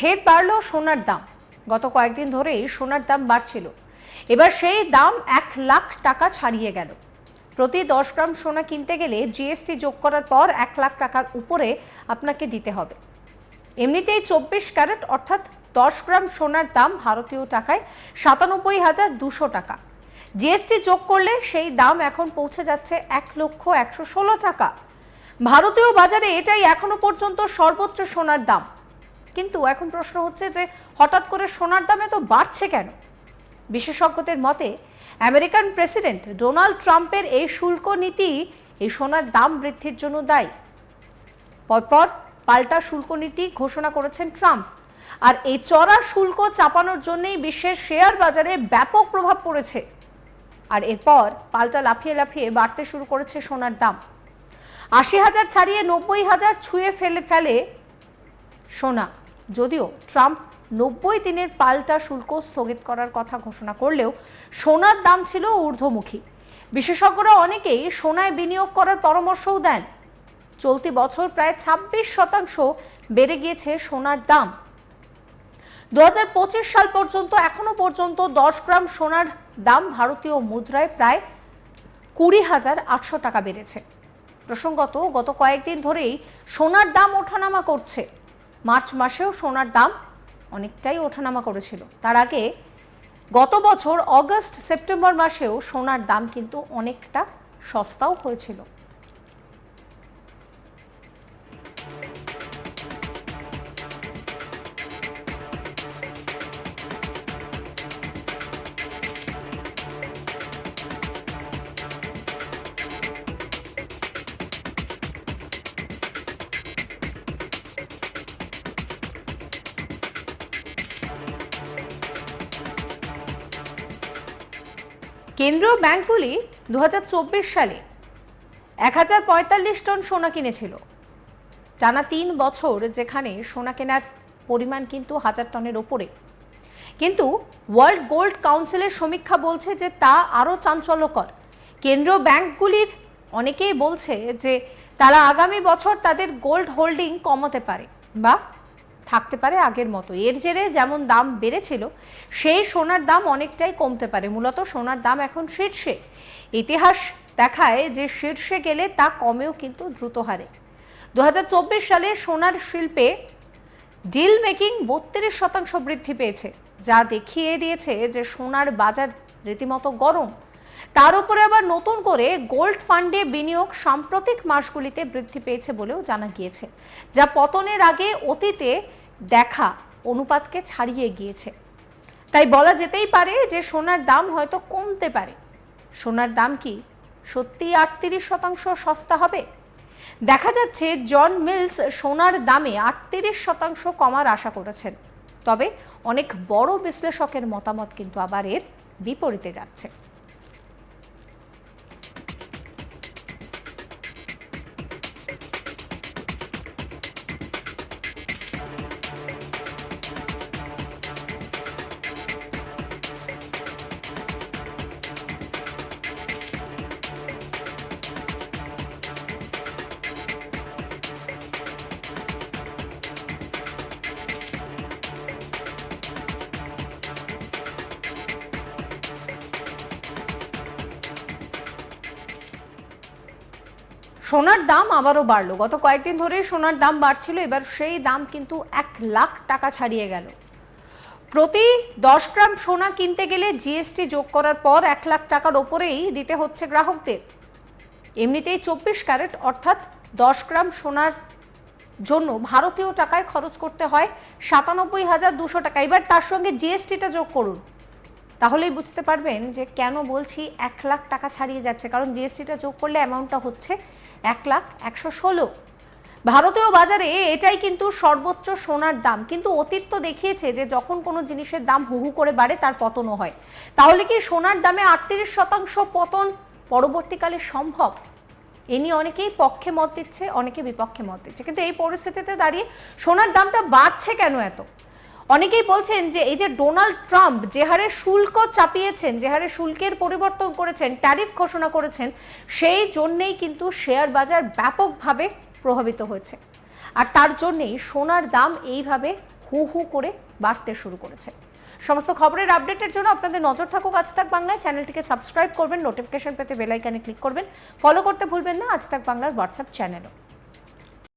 ফের বাড়ল সোনার দাম। গত কয়েকদিন ধরেই সোনার দাম বাড়ছিল। এবার সেই দাম এক লাখ টাকা ছাড়িয়ে গেল। প্রতি দশ গ্রাম সোনা কিনতে গেলে জিএসটি যোগ করার পর এক লাখ টাকার উপরে আপনাকে দিতে হবে। এমনিতেই চব্বিশ ক্যারেট অর্থাৎ দশ গ্রাম সোনার দাম ভারতীয় টাকায় সাতানব্বই হাজার দুশো টাকা। জিএসটি যোগ করলে সেই দাম এখন পৌঁছে যাচ্ছে এক লক্ষ একশো ষোলো টাকা। ভারতীয় বাজারে এটাই এখনও পর্যন্ত সর্বোচ্চ সোনার দাম। কিন্তু এখন প্রশ্ন হচ্ছে যে হঠাৎ করে সোনার দাম এত বাড়ছে কেন? বিশেষজ্ঞদের মতে, আমেরিকান প্রেসিডেন্ট ডোনাল্ড ট্রাম্পের এই শুল্ক নীতি এই সোনার দাম বৃদ্ধির জন্য দায়ী। পরপর পাল্টা শুল্ক নীতি ঘোষণা করেছেন ট্রাম্প। আর এই চড়া শুল্ক চাপানোর জন্যই বিশ্বের শেয়ার বাজারে ব্যাপক প্রভাব পড়েছে। আর এরপর পাল্টা লাফিয়ে লাফিয়ে বাড়তে শুরু করেছে সোনার দাম। আশি হাজার ছাড়িয়ে নব্বই হাজার ছুঁয়ে ফেলে ফেলে সোনা, যদিও ট্রাম্প নব্বই দিনের পাল্টা শুল্ক স্থগিত করার কথা ঘোষণা করলেও সোনার দাম ছিল ঊর্ধ্বমুখী। বিশেষজ্ঞরা অনেকেই সোনায় বিনিয়োগ করার পরামর্শও দেন। চলতি বছর প্রায় ছাব্বিশ শতাংশ বেড়ে গিয়েছে সোনার দাম। দু হাজার পঁচিশ সাল পর্যন্ত এখনও পর্যন্ত দশ গ্রাম সোনার দাম ভারতীয় মুদ্রায় প্রায় কুড়ি হাজার আটশো টাকা বেড়েছে। প্রসঙ্গত গত কয়েকদিন ধরেই সোনার দাম ওঠানামা করছে। মার্চ মাসেও সোনার দাম অনেকটাই ওঠানামা করেছিল। তার আগে গত বছর অগস্ট সেপ্টেম্বর মাসেও সোনার দাম কিন্তু অনেকটা সস্তাও হয়েছিল। কেন্দ্রীয় ব্যাংকগুলি দু হাজার চব্বিশ সালে এক হাজার পঁয়তাল্লিশ টন সোনা কিনেছিল। টানা তিন বছর যেখানে সোনা কেনার পরিমাণ কিন্তু হাজার টনের ওপরে। কিন্তু ওয়ার্ল্ড গোল্ড কাউন্সিলের সমীক্ষা বলছে যে তা আরও চাঞ্চল্যকর। কেন্দ্রীয় ব্যাংকগুলির অনেকেই বলছে যে তারা আগামী বছর তাদের গোল্ড হোল্ডিং কমাতে পারে বা থাকতে পারে আগের মতো। এর জেরে যেমন দাম বেড়েছিল, সেই সোনার দাম অনেকটাই কমতে পারে। মূলত সোনার দাম এখন শীর্ষে। ইতিহাস দেখায় যে শীর্ষে গেলে তা কমেও কিন্তু দ্রুত হারে। দু হাজার চব্বিশ সালে সোনার শিল্পে ডিল মেকিং বত্রিশ শতাংশ বৃদ্ধি পেয়েছে, যা দেখিয়ে দিয়েছে যে সোনার বাজার রীতিমতো গরম তার উপরে আবার নতুন করে গোল্ড ফান্ডে বিনিয়োগ সাম্প্রতিক মাসগুলিতে বৃদ্ধি পেয়েছে বলেও জানা গিয়েছে, যা পতনের আগে অতীতে দেখা অনুপাতকে ছাড়িয়ে গিয়েছে। তাই বলা যেতেই পারে যে সোনার দাম হয়তো কমতে পারে। সোনার দাম কি সত্যি আটত্রিশ শতাংশ সস্তা হবে? দেখা যাচ্ছে জন মিলস সোনার দামে আটত্রিশ শতাংশ কমার আশা করেছেন। তবে অনেক বড় বিশ্লেষকের মতামত কিন্তু আবার এর বিপরীতে যাচ্ছে। সোনার দাম আবারও বাড়লো। গত কয়েকদিন ধরে সোনার দাম বাড়ছিল, এবার সেই দাম কিন্তু এক লাখ টাকা ছাড়িয়ে গেল। প্রতি দশ গ্রাম সোনা কিনতে গেলে জিএসটি যোগ করার পর এক লাখ টাকার ওপরেই দিতে হচ্ছে গ্রাহকদের। এমনিতেই চব্বিশ ক্যারেট, অর্থাৎ দশ গ্রাম সোনার জন্য ভারতীয় টাকায় খরচ করতে হয় সাতানব্বই হাজার দুশো টাকা। এবার তার সঙ্গে জিএসটিটা যোগ করুন। তাহলেই বুঝতে পারবেন যে কেন বলছি এক লাখ টাকা ছাড়িয়ে যাচ্ছে। কারণ জিএসটিটা যোগ করলে অ্যামাউন্টটা হচ্ছে এক লাখ একশো ষোলো। ভারতীয় বাজারে এটাই কিন্তু সর্বোচ্চ সোনার দাম। কিন্তু অতীত তো দেখিয়েছে যে যখন কোনো জিনিসের দাম হু হু করে বাড়ে, তার পতনও হয়। তাহলে কি সোনার দামে আটত্রিশ শতাংশ পতন পরবর্তীকালে সম্ভব? এ নিয়ে অনেকেই পক্ষে মত দিচ্ছে, অনেকে বিপক্ষে মত দিচ্ছে। কিন্তু এই পরিস্থিতিতে দাঁড়িয়ে সোনার দামটা বাড়ছে কেন এত? অনেকেই বলছেন যে এই যে ডোনাল্ড ট্রাম্প যে হারে শুল্ক চাপিয়েছেন, যে হারে শুল্কের পরিবর্তন করেছেন, ট্যারিফ ঘোষণা করেছেন, সেই জন্যেই কিন্তু শেয়ার বাজার ব্যাপকভাবে প্রভাবিত হয়েছে। আর তার জন্যেই সোনার দাম এইভাবে হু হু করে বাড়তে শুরু করেছে। সমস্ত খবরের আপডেটের জন্য আপনাদের নজর থাকুক আজ তাক বাংলায়। চ্যানেলটিকে সাবস্ক্রাইব করবেন, নোটিফিকেশন পেতে বেল আইকনে ক্লিক করবেন। ফলো করতে ভুলবেন না, আজ তাক বাংলার হোয়াটসঅ্যাপ চ্যানেলও।